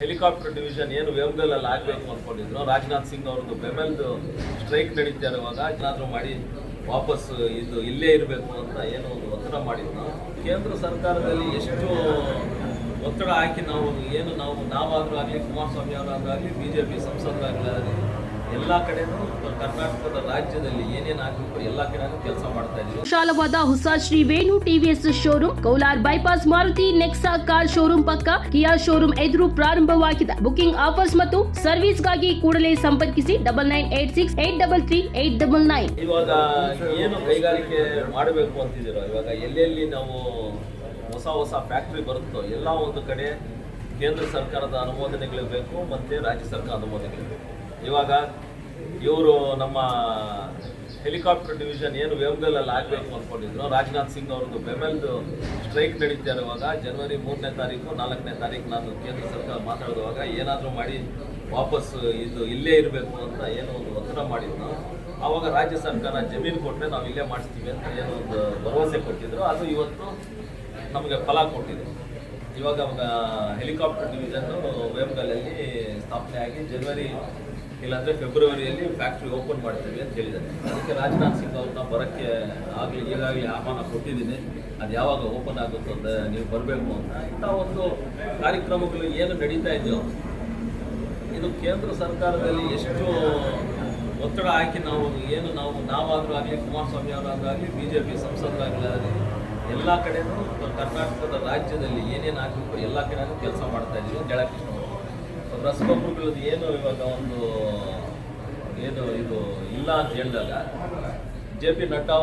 Helicopter division ಏನು ವೇಮ್ಗಲ್ಲಲ್ಲಿ ಆಗಬೇಕು ಅಂದ್ಕೊಂಡಿದ್ರು ರಾಜನಾಥ್ ಸಿಂಗ್ ಅವ್ರದ್ದು ಬೆಮೆಲ್ದು ಸ್ಟ್ರೈಕ್ ನಡೀತಾ ಇರುವಾಗ ಏನಾದರೂ ಮಾಡಿ ವಾಪಸ್ ಇದು ಇಲ್ಲೇ ಇರಬೇಕು ಅಂತ ಏನೋ ಒಂದು ಒತ್ತಡ ಮಾಡಿದ್ರು ಕೇಂದ್ರ ಸರ್ಕಾರದಲ್ಲಿ ಎಷ್ಟು ಒತ್ತಡ ಹಾಕಿ ನಾವು, ಏನು ನಾವು, ನಾವಾದರೂ ಆಗಲಿ ಕುಮಾರಸ್ವಾಮಿ ಅವರಾದ್ರೂ ಆಗಲಿ ಬಿ ಜೆ ಪಿ ಸಂಸದರಾಗಲಿ ಎಲ್ಲ ಕಡೆನೂ ಕರ್ನಾಟಕದ ರಾಜ್ಯದಲ್ಲಿ ಏನೇನು ಆಗಬೇಕು ಎಲ್ಲ ಕಡೆನೂ ಕೆಲಸ ಮಾಡ್ತಾ ಇದ್ದೀವಿ. ವಿಶಾಲವಾದ ಹೊಸ Shri Venu TVS showroom ಕೌಲಾರ್ bypass Maruti Nexa car showroom ಪಕ್ಕ ಕಿಯಾ ಶೋರೂಮ್ ಎದುರು ಪ್ರಾರಂಭವಾಗಿದೆ. ಬುಕಿಂಗ್ ಆಫರ್ಸ್ ಮತ್ತು ಸರ್ವಿಸ್ಗಾಗಿ ಕೂಡಲೇ ಸಂಪರ್ಕಿಸಿ double nine eight six eight double three eight double nine ಇವಾಗ ಏನು ಕೈಗಾರಿಕೆ ಮಾಡಬೇಕು ಅಂತಿದ್ದೀರೋ? ಇವಾಗ ಎಲ್ಲೆಲ್ಲಿ ನಾವು ಹೊಸ ಹೊಸ ಫ್ಯಾಕ್ಟ್ರಿ ಬರುತ್ತೋ ಎಲ್ಲ ಒಂದು ಕಡೆ ಕೇಂದ್ರ ಸರ್ಕಾರದ ಅನುಮೋದನೆಗಳು ಬೇಕು ಮತ್ತು ರಾಜ್ಯ ಸರ್ಕಾರ ಅನುಮೋದನೆಗಳು ಬೇಕು. ಇವಾಗ ಇವರು ನಮ್ಮ ಹೆಲಿಕಾಪ್ಟರ್ ಡಿವಿಷನ್ ಏನು ವೇಮ್ಗಲಲ್ಲಿ ಆಗಬೇಕು ಅಂದ್ಕೊಂಡಿದ್ರು ರಾಜನಾಥ್ ಸಿಂಗ್ ಅವ್ರದ್ದು ಬೆಮೆಲ್ದು ಸ್ಟ್ರೈಕ್ ನಡೀತಾ ಇರುವಾಗ ಜನವರಿ ಮೂರನೇ ತಾರೀಕು, ನಾಲ್ಕನೇ ತಾರೀಕು ನಾನು ಕೇಂದ್ರ ಸರ್ಕಾರ ಮಾತಾಡುವಾಗ ಏನಾದರೂ ಮಾಡಿ ವಾಪಸ್ ಇದು ಇಲ್ಲೇ ಇರಬೇಕು ಅಂತ ಏನೋ ಒಂದು ಒತ್ತಡ ಮಾಡಿದ್ರು. ಆವಾಗ ರಾಜ್ಯ ಸರ್ಕಾರ ಜಮೀನು ಕೊಟ್ಟರೆ ನಾವು ಇಲ್ಲೇ ಮಾಡಿಸ್ತೀವಿ ಅಂತ ಏನೋ ಒಂದು ಭರವಸೆ ಕೊಟ್ಟಿದ್ರು. ಅದು ಇವತ್ತು ನಮಗೆ ಫಲ ಕೊಟ್ಟಿದೆ. ಇವಾಗ ಹೆಲಿಕಾಪ್ಟರ್ ಡಿವಿಷನ್ನು ವೇಮ್ಗಲಲ್ಲಿ ಸ್ಥಾಪನೆ ಆಗಿ ಜನವರಿ ಇಲ್ಲಾಂದರೆ ಫೆಬ್ರವರಿಯಲ್ಲಿ ಫ್ಯಾಕ್ಟ್ರಿ ಓಪನ್ ಮಾಡ್ತೀವಿ ಅಂತ ಹೇಳಿದ್ದಾರೆ. ಅದಕ್ಕೆ ರಾಜನಾಥ್ ಸಿಂಗ್ ಅವ್ರನ್ನ ಬರೋಕ್ಕೆ ಆಗಲಿ, ಈಗಾಗಲೇ ಆಹ್ವಾನ ಕೊಟ್ಟಿದ್ದೀನಿ. ಅದು ಯಾವಾಗ ಓಪನ್ ಆಗುತ್ತೋ ಅಂತ ನೀವು ಬರಬೇಕು ಅಂತ. ಇಂಥ ಒಂದು ಕಾರ್ಯಕ್ರಮಗಳು ಏನು ನಡೀತಾ ಇದೆಯೋ, ಇದು ಕೇಂದ್ರ ಸರ್ಕಾರದಲ್ಲಿ ಎಷ್ಟು ಒತ್ತಡ ಹಾಕಿ ನಾವು ಏನು ನಾವು, ನಾವಾದರೂ ಆಗಲಿ, ಕುಮಾರಸ್ವಾಮಿ ಅವರಾದ್ರೂ ಆಗಲಿ ಬಿ ಜೆ ಪಿ ಸಂಸದರಾಗಲಿ ಎಲ್ಲ ಕಡೆನೂ ಕರ್ನಾಟಕದ ರಾಜ್ಯದಲ್ಲಿ ಏನೇನು ಆಗಬೇಕು, ಎಲ್ಲ ಕಡೆನೂ ಕೆಲಸ ಮಾಡ್ತಾ ಇದ್ದೀವಿ ಇಷ್ಟಪಡ್ತೀನಿ. ರಸಗೊಬ್ಬರಗಳದ್ದು ಏನು ಇವಾಗ ಒಂದು ಏನು ಇದು ಇಲ್ಲ ಅಂತ ಹೇಳಿದಾಗ ಜೆ ಪಿ ನಡ್ಡಾ